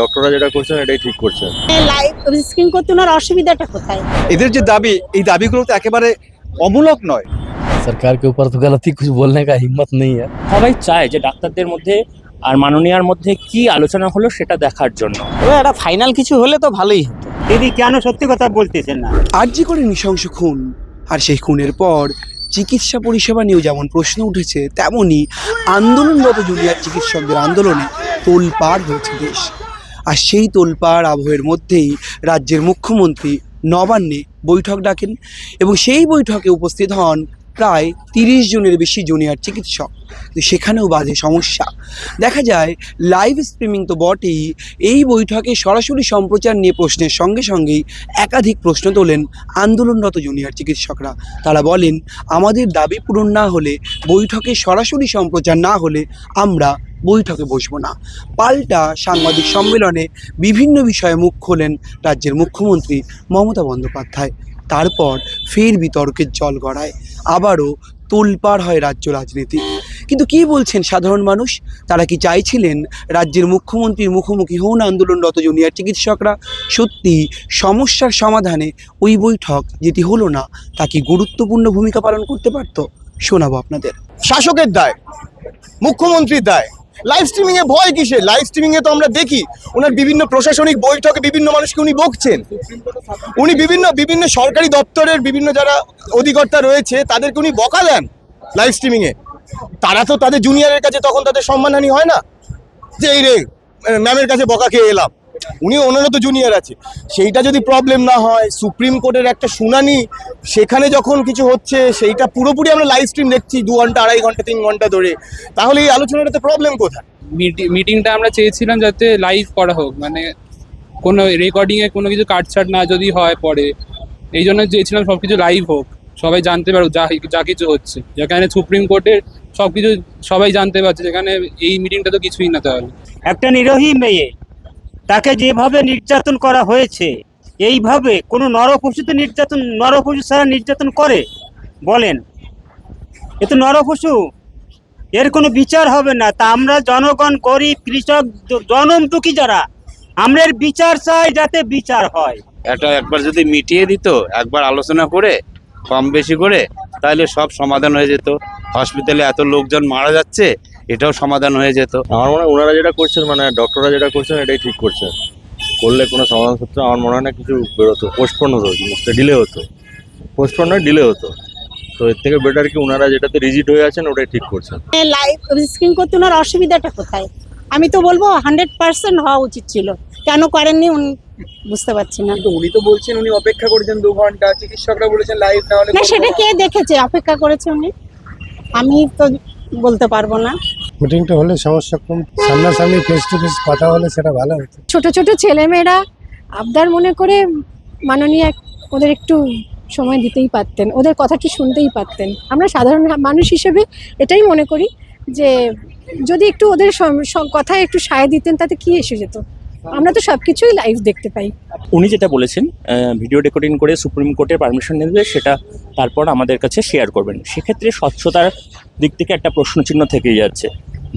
ডক্টররা যেটা করছেন এটাই ঠিক করছেন। লাইভ স্ক্রিন করতে ওনার অসুবিধাটা কোথায়? এদের যে দাবি এই দাবিগুলো তো একেবারে অমূলক নয়। সরকার কে উপর তো গলতি কিছু বলনে কা হিম্মত নেই সবাই চায় যে ডাক্তারদের মধ্যে আর মাননীয়ার মধ্যে কি আলোচনা হলো সেটা দেখার জন্য। এটা ফাইনাল কিছু হলে তো ভালোই হতো। দিদি কেন সত্যি কথা বলতেছেন না? আর যে করে নৃশংস খুন আর সেই খুনের পর চিকিৎসা পরিষেবা নিয়েও যেমন প্রশ্ন উঠেছে তেমনই আন্দোলনরত জুনিয়ার চিকিৎসকদের আন্দোলনে তোলপাড় হয়েছে দেশ। আর সেই তোলপাড় আবহের মধ্যেই রাজ্যের মুখ্যমন্ত্রী নবান্নে বৈঠক ডাকেন এবং সেই বৈঠকে উপস্থিত হন প্রায় তিরিশ জনের বেশি জুনিয়র চিকিৎসক। সেখানেও বাজে সমস্যা। দেখা যায় লাইভ স্ট্রিমিং তো বটেই। এই বৈঠকে সরাসরি সম্প্রচার নিয়ে প্রশ্নের সঙ্গে সঙ্গেই একাধিক প্রশ্ন তোলেন আন্দোলনরত জুনিয়র চিকিৎসকরা। তারা বলেন, আমাদের দাবি পূরণ না হলে, বৈঠকে সরাসরি সম্প্রচার না হলে আমরা বৈঠকে বসবো না। পাল্টা সাংবাদিক সম্মেলনে বিভিন্ন বিষয়ে মুখ খোলেন রাজ্যের মুখ্যমন্ত্রী মমতা বন্দ্যোপাধ্যায়। তারপর ফের বিতর্কের জল গড়ায়। আবারও তোলপাড় হয় রাজ্য রাজনীতি। কিন্তু কি বলছেন সাধারণ মানুষ? তারা কি চাইছিলেন রাজ্যের মুখ্যমন্ত্রীর মুখোমুখি হন আন্দোলনরত জুনিয়র চিকিৎসকরা? সত্যি সমস্যার সমাধানে ওই বৈঠক যেটি হলো না, তা কি গুরুত্বপূর্ণ ভূমিকা পালন করতে পারত? শোনাবো আপনাদের। শাসকের দায়, মুখ্যমন্ত্রীর দায়। লাইভ স্ট্রিমিং এ ভয় কিসে লাইভ স্ট্রিমিং এ তো আমরা দেখি, ওনার বিভিন্ন প্রশাসনিক বৈঠকে বিভিন্ন মানুষকে উনি বকছেন। উনি বিভিন্ন বিভিন্ন সরকারি দপ্তরের বিভিন্ন যারা অধিকর্তা রয়েছে, তাদেরকে উনি বকা দেন লাইভ স্ট্রিমিং এ তারা তো তাদের জুনিয়রের কাছে তখন তাদের সম্মানহানি হয় না। যে এই রে ম্যামের কাছে বকা খেয়ে এলাম। উনি ওনারও তো জুনিয়র আছে। সেইটা যদি প্রবলেম না হয় সুপ্রিম কোর্টের একটা শুনানি সেখানে যখন কিছু হচ্ছে সেইটা পুরোপুরি আমরা লাইভ স্ট্রিম দেখছি দু ঘণ্টা আড়াই ঘণ্টা তিন ঘণ্টা ধরে। তাহলে এই আলোচনাটাতে প্রবলেম কোথায়? মিটিংটা আমরা চেয়েছিলাম যাতে লাইভ করা হোক মানে কোনো রেকর্ডিংয়ে কোনো কিছু কাটছাট না যদি হয় পরে এই জন্য চেয়েছিলাম সব কিছু লাইভ হোক সবাই জানতে পারুক যা যা কিছু হচ্ছে। যেখানে সুপ্রিম কোর্টের সব কিছু সবাই জানতে পারছে যেখানে এই মিটিংটা তো কিছুই না তাহলে। একটা নিরোহী মেয়ে তাকে যেভাবে নির্যাতন করা হয়েছে, এইভাবে কোনো নরপশুতে নির্যাতন, নরপশু ছাড়া নির্যাতন করে? বলেন। এ তো নরপশু। এর কোনো বিচার হবে না। তা আমরা জনগণ, গরিব, কৃষক, জ- জনম দুঃখী যারা, আমরা এর বিচার চাই যাতে বিচার হয়। এটা একবার যদি মিটিয়ে দিত, একবার আলোচনা করে, কম বেশি করে, তাহলে সব সমাধান হয়ে যেত। হসপিটালে এত লোকজন মারা যাচ্ছে এটাও সমাধান হয়ে যেত। আমার মনে হয় ওনারা যেটা করছেন মানে ডক্টররা যেটা করছেন এটাই ঠিক করছেন। করলে কোনো সমাধান সূত্রে আমার মনে হয় না কিছু বেরোতো পোস্টপোন হতো জিনিসটা ডিলে হতো। পোস্টপোন নয় ডিলে হতো। তো এর থেকে বেটার কি ওনারা যেটাতে রিজিট হয়ে আছেন ওটাই ঠিক করছেন। লাইভ স্ক্রিন করতে ওনার অসুবিধাটা কোথায়? আমি তো বলব হান্ড্রেড পার্সেন্ট হওয়া উচিত ছিল। কেন করেননি উনি? বুঝতে পারছি না। কিন্তু উনি তো বলছেন উনি অপেক্ষা করেছেন দু ঘণ্টা। চিকিৎসকরা বলেছেন লাইভ না হলে না সেটা কে দেখেছে? অপেক্ষা করেছে উনি? আমি তো বলতে পারব না। মিটিংটা হলে সমস্যা কম। সামনাসামনি ফেস টু ফেস কথা হলে সেটা ভালো হতো। ছোট ছোট ছেলেমেয়েরা আবদার মনে করে মাননীয় ওদের একটু সময় দিতেই পারতেন, ওদের কথাটি শুনতেই পারতেন। আমরা সাধারণ মানুষ হিসেবে এটাই মনে করি যে যদি একটু ওদের কথায় একটু সায় দিতেন, তাতে কি এসে যেত? আমরা তো সব কিছুই লাইভ দেখতে পাই। উনি যেটা বলেছেন ভিডিও রেকর্ডিং করে সুপ্রিম কোর্টের পারমিশন নেবে, সেটা তারপর আমাদের কাছে শেয়ার করবেন। সেক্ষেত্রে স্বচ্ছতার দিক থেকে একটা প্রশ্নচিহ্ন থেকেই যাচ্ছে।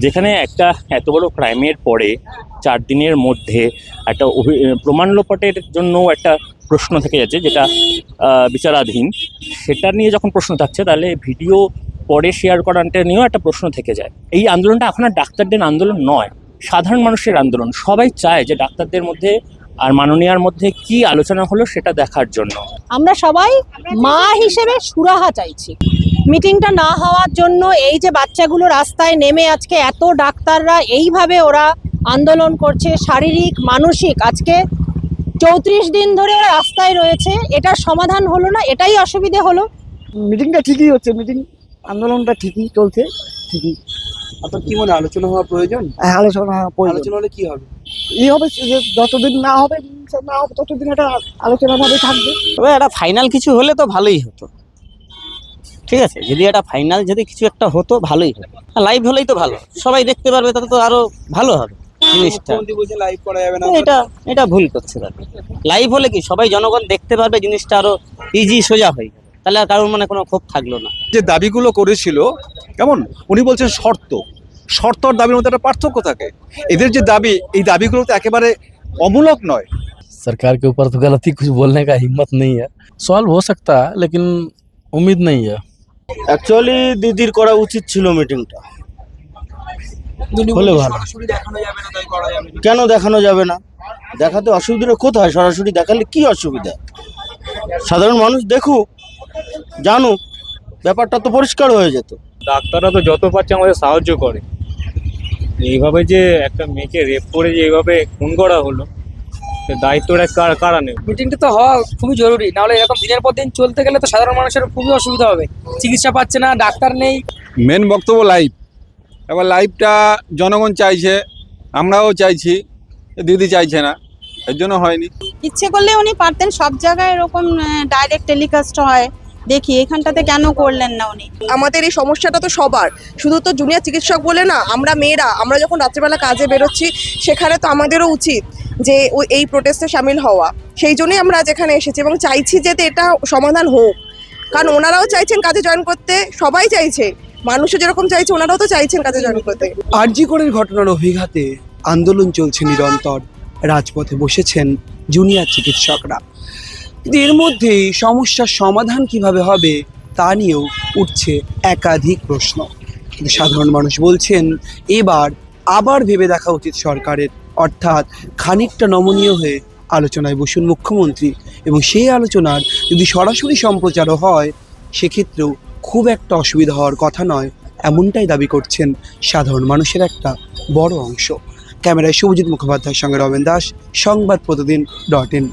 যেখানে একটা এত বড় ক্রাইমের পরে চার দিনের মধ্যে একটা প্রমাণ লোপাটের জন্য একটা প্রশ্ন থেকে যাচ্ছে, যেটা বিচারাধীন। সেটা নিয়ে যখন প্রশ্ন থাকছে, তাহলে ভিডিও পরে শেয়ার করাটা নিয়েও একটা প্রশ্ন থেকে যায়। এই আন্দোলনটা এখন আর ডাক্তারদের আন্দোলন নয়। সাধারণ মানুষের আন্দোলন। সবাই চায় যে ডাক্তারদের মধ্যে আর মাননীয়ার মধ্যে কি আলোচনা হলো সেটা দেখার জন্য। আমরা সবাই মা হিসেবে সুরাহা চাইছি। মিটিংটা না হওয়ার জন্য এই যে বাচ্চাগুলো রাস্তায় নেমে আজকে এত ডাক্তাররা এইভাবে ওরা আন্দোলন করছে শারীরিক মানসিক আজকে চৌত্রিশ দিন ধরে ওরা রাস্তায় রয়েছে। এটার সমাধান হলো না এটাই অসুবিধে হলো। মিটিংটা ঠিকই হচ্ছে মিটিং আন্দোলনটা ঠিকই চলছে ঠিকই। আপনার কি মনে হয় আলোচনা হওয়া প্রয়োজন? হ্যাঁ আলোচনা আলোচনা হলে কি হবে? এই হবে যে যতদিন না হবে না হবে ততদিন এটা আলোচনা ভাবে থাকবে। তবে একটা ফাইনাল কিছু হলে তো ভালোই হতো। ঠিক আছে যদি একটা ফাইনাল যদি কিছু একটা হতো ভালোই হতো। লাইভ হলেই তো ভালো। সবাই দেখতে পারবে তাতে তো আরও ভালো হবে জিনিসটা। লাইভ করা যাবে না। এটা এটা ভুল করছে লাইভ হলে কি সবাই জনগণ দেখতে পারবে জিনিসটা আরও ইজি সোজা হয়ে যাবে। তাহলে আর কারোর মানে কোনো ক্ষোভ থাকলো না যে দাবিগুলো করেছিল কেমন উনি বলছেন শর্ত শর্ত আর দাবির মধ্যে একটা পার্থক্য থাকে এদের যে দাবি এই দাবিগুলো তো একেবারে অমূলক নয় सरकार के ऊपर तो गलती कुछ बोलने का हिम्मत नहीं है सॉल्व हो सकता है लेकिन उम्मीद नहीं है অ্যাকচুয়ালি দিদির করা উচিত ছিল মিটিংটা হলে ভালো। সরাসরি দেখানো যাবে না তাই করা যাবে না। কেন দেখানো যাবে না দেখাতে অসুবিধা কোথায় সরাসরি দেখালে কি অসুবিধা সাধারণ মানুষ দেখুক জানুক ব্যাপারটা তো পরিষ্কার হয়ে যেত। ডাক্তাররা তো যত পারছে আমাদের সাহায্য করে। এইভাবে যে একটা মেয়েকে রেপ করে যে এইভাবে খুন করা হলো দায়িত্বটা কার কারা নেবে? মিটিংটা তো হওয়া খুবই জরুরি। নাহলে এরকম দিনের পর দিন চলতে গেলে তো সাধারণ মানুষের খুবই অসুবিধা হবে। চিকিৎসা পাচ্ছে না ডাক্তার নেই। মেন বক্তব্য লাইভ এবার লাইভটা জনগণ চাইছে আমরাও চাইছি দিদি চাইছে না এর জন্য হয়নি। ইচ্ছে করলে উনি পারতেন সব জায়গায় এরকম ডাইরেক্ট টেলিকাস্ট হয়। দেখি এখানটাতে কেন করলেন না উনি? আমাদের এই সমস্যাটা তো সবার। শুধু তো জুনিয়র চিকিৎসক বলে না আমরা মেয়েরা আমরা যখন রাত্রেবেলা কাজে বেরোচ্ছি সেখানে তো আমাদেরও উচিত যে ওই এই প্রোটেস্টে সামিল হওয়া। সেই জন্যই আমরা আজ এখানে এসেছি এবং চাইছি যাতে এটা সমাধান হোক। কারণ ওনারাও চাইছেন কাজে জয়েন করতে সবাই চাইছে। মানুষও যেরকম চাইছে ওনারাও তো চাইছেন কাজে জয়েন করতে। আরজিকরের ঘটনার অভিঘাতে আন্দোলন চলছে নিরন্তর। রাজপথে বসেছেন জুনিয়র চিকিৎসকরা। কিন্তু এর মধ্যেই সমস্যার সমাধান কীভাবে হবে তা নিয়েও উঠছে একাধিক প্রশ্ন। কিন্তু সাধারণ মানুষ বলছেন, এবার আবার ভেবে দেখা উচিত সরকারের। অর্থাৎ খানিকটা নমনীয় হয়ে আলোচনায় বসুন মুখ্যমন্ত্রী। এবং সেই আলোচনার যদি সরাসরি সম্প্রচারও হয়, সেক্ষেত্রেও খুব একটা অসুবিধা হওয়ার কথা নয়, এমনটাই দাবি করছেন সাধারণ মানুষের একটা বড় অংশ। ক্যামেরায় শুভজিৎ মুখোপাধ্যায়ের সঙ্গে রবেন দাস, সংবাদ প্রতিদিন ডট ইন।